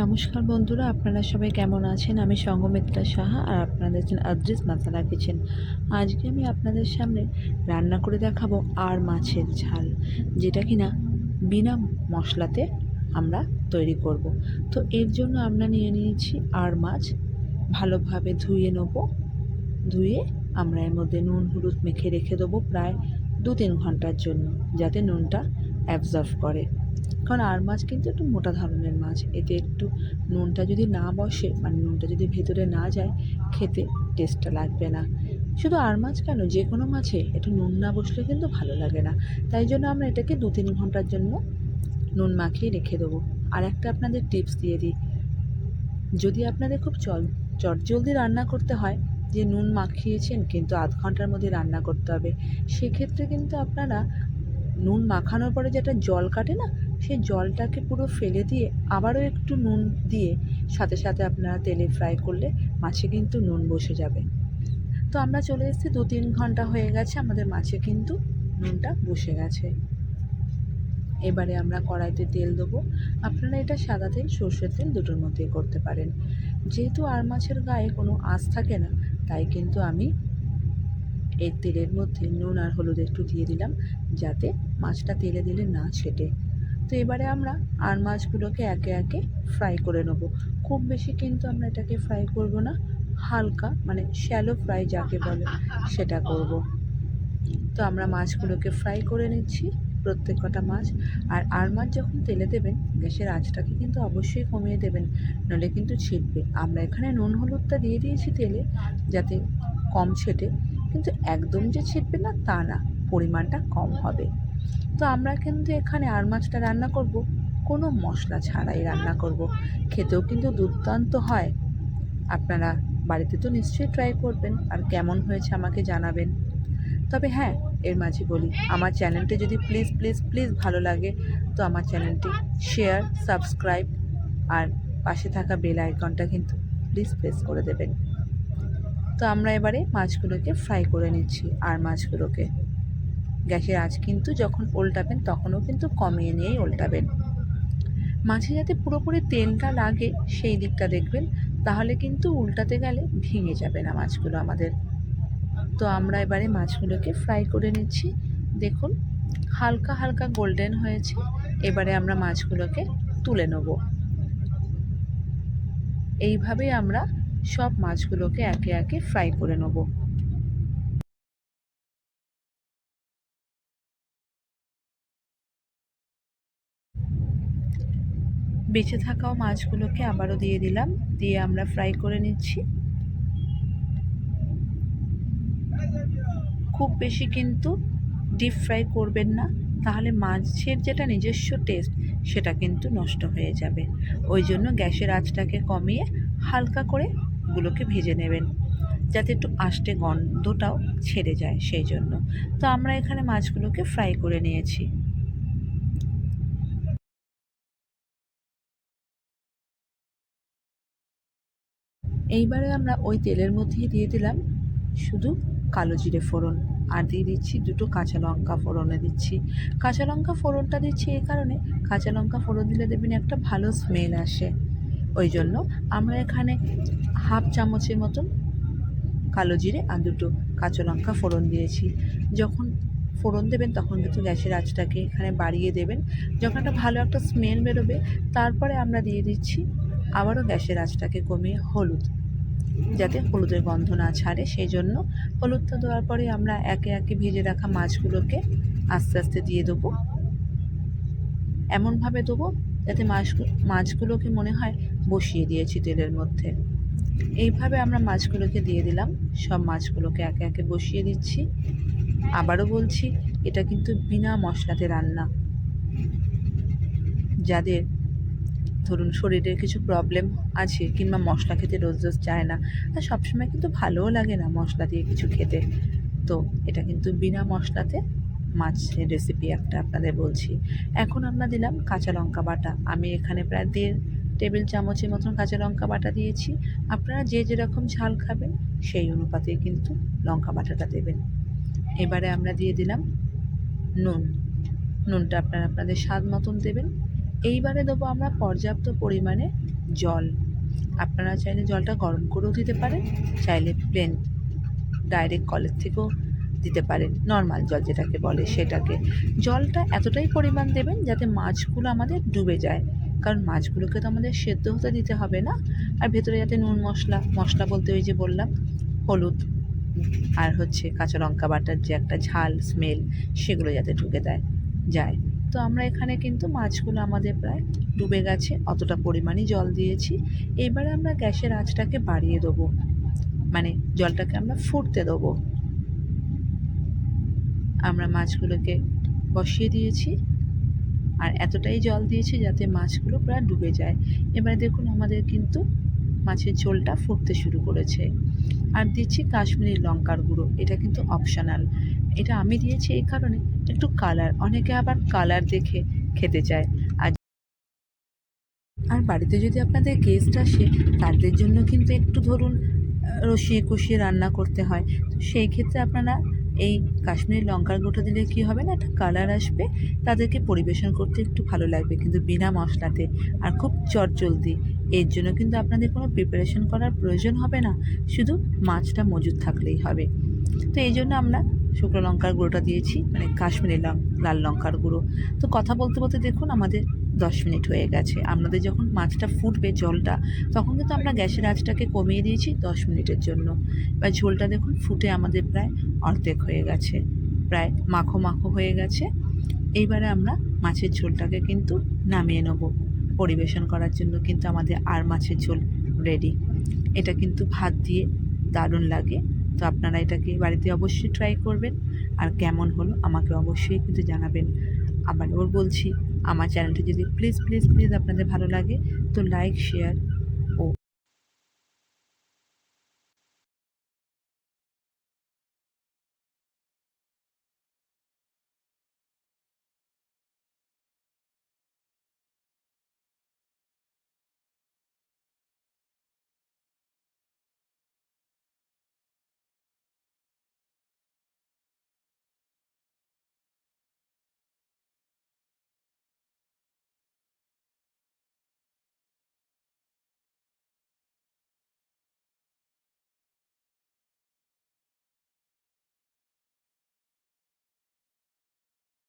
নমস্কার বন্ধুরা, আপনারা সবাই কেমন আছেন? আমি সঙ্গমিত্রা সাহা আর আপনারা দেখছেন আদ্রিস মাসালা আজকে আমি আপনাদের সামনে রান্না করে দেখাবো আর মাছের ঝাল, যেটা কিনা বিনা মশলাতে আমরা তৈরি করব। তো এর জন্য আমরা নিয়ে নিয়েছি আর মাছ। ভালোভাবে ধুয়ে নেব। ধুয়ে আমরা এর মধ্যে নুন, হলুদ মেখে রেখে দেবো প্রায় দু তিন ঘণ্টার জন্য, যাতে নুনটা অ্যাবজর্ভ করে। কারণ আর মাছ কিন্তু একটু মোটা ধরনের মাছ। এতে একটু নুনটা যদি না বসে মানে নুনটা যদি ভেতরে না যায়, খেতে টেস্টটা লাগবে না। শুধু আর মাছ কেন? যে কোনো মাছে একটু নুন না বসলে কিন্তু ভালো লাগে না। তাই জন্য আমরা এটাকে দু তিন ঘণ্টার জন্য নুন মাখিয়ে রেখে দেবো। আর একটা আপনাদের টিপস দিয়ে দিই। যদি আপনাদের খুব চল, চটজলদি রান্না করতে হয়, যে নুন মাখিয়েছেন কিন্তু আধ ঘণ্টার মধ্যে রান্না করতে হবে, সেক্ষেত্রে কিন্তু আপনারা নুন মাখানোর পরে যেটা জল কাটে না সেই জলটাকে পুরো ফেলে দিয়ে আবারও একটু নুন দিয়ে সাথে সাথে আপনারা তেলে ফ্রাই করলে মাছে কিন্তু নুন বসে যাবে। তো আমরা চলে এসেছি দু তিন ঘণ্টা হয়ে গেছে, আমাদের মাছে কিন্তু নুনটা বসে গেছে। এবারে আমরা কড়াইতে তেল দেবো। আপনারা এটা সাদা তেল, সর্ষের তেল দুটোর মধ্যেই করতে পারেন। যেহেতু আর মাছের গায়ে কোনো আঁশ থাকে না, তাই কিন্তু আমি এই তেলের মধ্যে নুন আর হলুদ একটু দিয়ে দিলাম, যাতে মাছটা তেলে দিলে না ছেটে। তো এবারে আমরা আর মাছগুলোকে একে একে ফ্রাই করে নেব। খুব বেশি কিন্তু আমরা এটাকে ফ্রাই করব না, হালকা মানে শ্যালো ফ্রাই যাকে বলে সেটা করব। তো আমরা মাছগুলোকে ফ্রাই করে নিচ্ছি, প্রত্যেক কটা মাছ। আর আর মাছ যখন তেলে দেবেন, গ্যাসের আঁচটাকে কিন্তু অবশ্যই কমিয়ে দেবেন, নইলে কিন্তু ছিটবে। আমরা এখানে নুন, হলুদটা দিয়ে দিয়েছি তেলে, যাতে কম ছেটে, কিন্তু একদম যে ছিটবে না, তা না। পরিমাণটা কম হবে। তো আমরা কিন্তু এখানে আর মাছটা রান্না করব। কোনো মশলা ছাড়াই রান্না করব। খেতেও কিন্তু দুর্দান্ত হয়। আপনারা বাড়িতে তো নিশ্চয়ই ট্রাই করবেন। আর কেমন হয়েছে আমাকে জানাবেন। তবে হ্যাঁ এর মাঝে বলি, আমার চ্যানেলটি যদি প্লিজ প্লিজ প্লিজ ভালো লাগে, তো আমার চ্যানেলটি শেয়ার সাবস্ক্রাইব আর পাশে থাকা বেল আইকনটা কিন্তু প্লিজ প্রেস করে দেবেন। তো আমরা এবারে মাছগুলোকে ফ্রাই করে নিচ্ছি, আর মাছগুলোকে। গ্যাসের আঁচ কিন্তু যখন উল্টাবেন তখনও কিন্তু কমিয়ে নিয়েই উল্টাবেন মাছে যাতে পুরোপুরি তেলটা লাগে সেই দিকটা দেখবেন, তাহলে কিন্তু উল্টাতে গেলে ভেঙে যাবে না মাছগুলো আমাদের। তো আমরা এবারে মাছগুলোকে ফ্রাই করে নিচ্ছি। দেখুন, হালকা হালকা গোল্ডেন হয়েছে। এবারে আমরা মাছগুলোকে তুলে নেব। এইভাবেই আমরা সব মাছগুলোকে একে একে ফ্রাই করে নেব। বেঁচে থাকাও মাছগুলোকে আবারও দিয়ে দিলাম, দিয়ে আমরা ফ্রাই করে নিচ্ছি। খুব বেশি কিন্তু ডিপ ফ্রাই করবেন না, তাহলে মাছের যেটা নিজস্ব টেস্ট সেটা কিন্তু নষ্ট হয়ে যাবে। ওই জন্য গ্যাসের আঁচটাকে কমিয়ে হালকা করে এগুলোকে ভেজে নেবেন, যাতে একটু আষ্টে গন্ধটাও ছেড়ে যায় সেই জন্য। তো আমরা এখানে মাছগুলোকে ফ্রাই করে নিয়েছি। এইবারে আমরা ওই তেলের মধ্যেই দিয়ে দিলাম শুধু কালো জিরে ফোড়ন। আর দিয়ে দিচ্ছি দুটো কাঁচা লঙ্কা ফোড়নে দিচ্ছি। কাঁচা লঙ্কা ফোড়নটা দিচ্ছি এই কারণে কাঁচা লঙ্কা ফোড়ন দিলে দেবেন একটা ভালো স্মেল আসে। ওই জন্য আমরা এখানে হাফ চামচের মতন কালো জিরে আর দুটো কাঁচা লঙ্কা ফোড়ন দিয়েছি। যখন ফোড়ন দেবেন তখন কিন্তু গ্যাসের আঁচটাকে এখানে বাড়িয়ে দেবেন। যখন একটা ভালো একটা স্মেল বেরোবে, তারপরে আমরা দিয়ে দিচ্ছি আবারও গ্যাসের আঁচটাকে কমিয়ে হলুদ। যাতে হলুদের গন্ধ না ছাড়ে সেই জন্য হলুদটা দেওয়ার পরে আমরা একে একে ভেজে রাখা মাছগুলোকে আস্তে আস্তে দিয়ে দেবো। এমনভাবে দেবো যাতে মাছ মাছগুলোকে মনে হয় বসিয়ে দিয়েছি তেলের মধ্যে। এইভাবে আমরা মাছগুলোকে দিয়ে দিলাম, সব মাছগুলোকে একে একে বসিয়ে দিচ্ছি। আবারও বলছি, এটা কিন্তু বিনা মশলাতে রান্না। যাদের ধরুন শরীরের কিছু প্রবলেম আছে কিংবা মশলা খেতে রোজ রোজ চায় না, আর সবসময় কিন্তু ভালোও লাগে না মশলা দিয়ে কিছু খেতে। তো এটা কিন্তু বিনা মশলাতে মাছের রেসিপি একটা আপনাদের বলছি। এখন আমরা দিলাম কাঁচা লঙ্কা বাটা। আমি এখানে প্রায় দেড় টেবিল চামচের মতন কাঁচা লঙ্কা বাটা দিয়েছি। আপনারা যে যেরকম ঝাল খাবেন সেই অনুপাতে কিন্তু লঙ্কা বাটাটা দেবেন। এবারে আমরা দিয়ে দিলাম নুন। নুনটা আপনারা আপনাদের স্বাদ মতন দেবেন। এইবারে দেবো আমরা পর্যাপ্ত পরিমাণে জল। আপনারা চাইলে জলটা গরম করেও দিতে পারেন, চাইলে প্লেন ডাইরেক্ট কলের থেকেও দিতে পারেন, নর্মাল জল যেটাকে বলে সেটাকে। জলটা এতটাই পরিমাণ দেবেন যাতে মাছগুলো আমাদের ডুবে যায়, কারণ মাছগুলোকে তো আমাদের সেদ্ধ হতে দিতে হবে না। আর ভেতরে যাতে নুন মশলা মশলা বলতে ওই যে বললাম, হলুদ আর হচ্ছে কাঁচা লঙ্কা বাটার যে একটা ঝাল স্মেল সেগুলো যাতে ঢুকে দেয়, যায়। তো আমরা এখানে কিন্তু মাছগুলো আমাদের প্রায় ডুবে গেছে, অতটা পরিমাণই জল দিয়েছি। এবারে আমরা গ্যাসের আঁচটাকে বাড়িয়ে দেবো। মানে জলটাকে আমরা ফুটতে দেবো। আমরা মাছগুলোকে বসিয়ে দিয়েছি আর এতটাই জল দিয়েছি যাতে মাছগুলো প্রায় ডুবে যায়। এবারে দেখুন আমাদের কিন্তু মাছের ঝোলটা ফুটতে শুরু করেছে। আর দিচ্ছি কাশ্মীরি লঙ্কার গুঁড়ো, এটা কিন্তু অপশনাল এটা আমি দিয়েছি এই কারণে। একটু কালার অনেকে আবার কালার দেখে খেতে চায়। আর আর বাড়িতে যদি আপনাদের গেস্ট আসে, তাদের জন্য কিন্তু একটু ধরুন রসিয়ে কষিয়ে রান্না করতে হয়। তো সেই ক্ষেত্রে আপনারা এই কাশ্মীরি লঙ্কার গুঁড়োটা দিলে কী হবে না, একটা কালার আসবে। তাদেরকে পরিবেশন করতে একটু ভালো লাগবে কিন্তু বিনা মশলাতে আর খুব চটজলদি। এর জন্য কিন্তু আপনাদের কোনো প্রিপারেশন করার প্রয়োজন হবে না। শুধু মাছটা মজুদ থাকলেই হবে। তো এই জন্য আমরা শুকনো লঙ্কার গুঁড়োটা দিয়েছি মানে কাশ্মীরি লাল লঙ্কার গুঁড়ো। তো কথা বলতে বলতে দেখুন আমাদের দশ মিনিট হয়ে গেছে। আপনাদের যখন মাছটা ফুটবে জলটা তখন কিন্তু আমরা গ্যাসের আঁচটাকে কমিয়ে দিয়েছি দশ মিনিটের জন্য। এবার ঝোলটা দেখুন ফুটে আমাদের প্রায় অর্ধেক হয়ে গেছে, প্রায় মাখো মাখো হয়ে গেছে। এইবারে আমরা মাছের ঝোলটাকে কিন্তু নামিয়ে নেব। পরিবেশন করার জন্য কিন্তু আমাদের আর মাছের ঝোল রেডি। এটা কিন্তু ভাত দিয়ে দারুণ লাগে। তো আপনারা এটাকে বাড়িতে অবশ্যই ট্রাই করবেন। আর কেমন হলো আমাকে অবশ্যই কিন্তু জানাবেন। আবার ওর বলছি, আমার চ্যানেলটি যদি প্লিজ প্লিজ প্লিজ আপনাদের ভালো লাগে, তো লাইক শেয়ার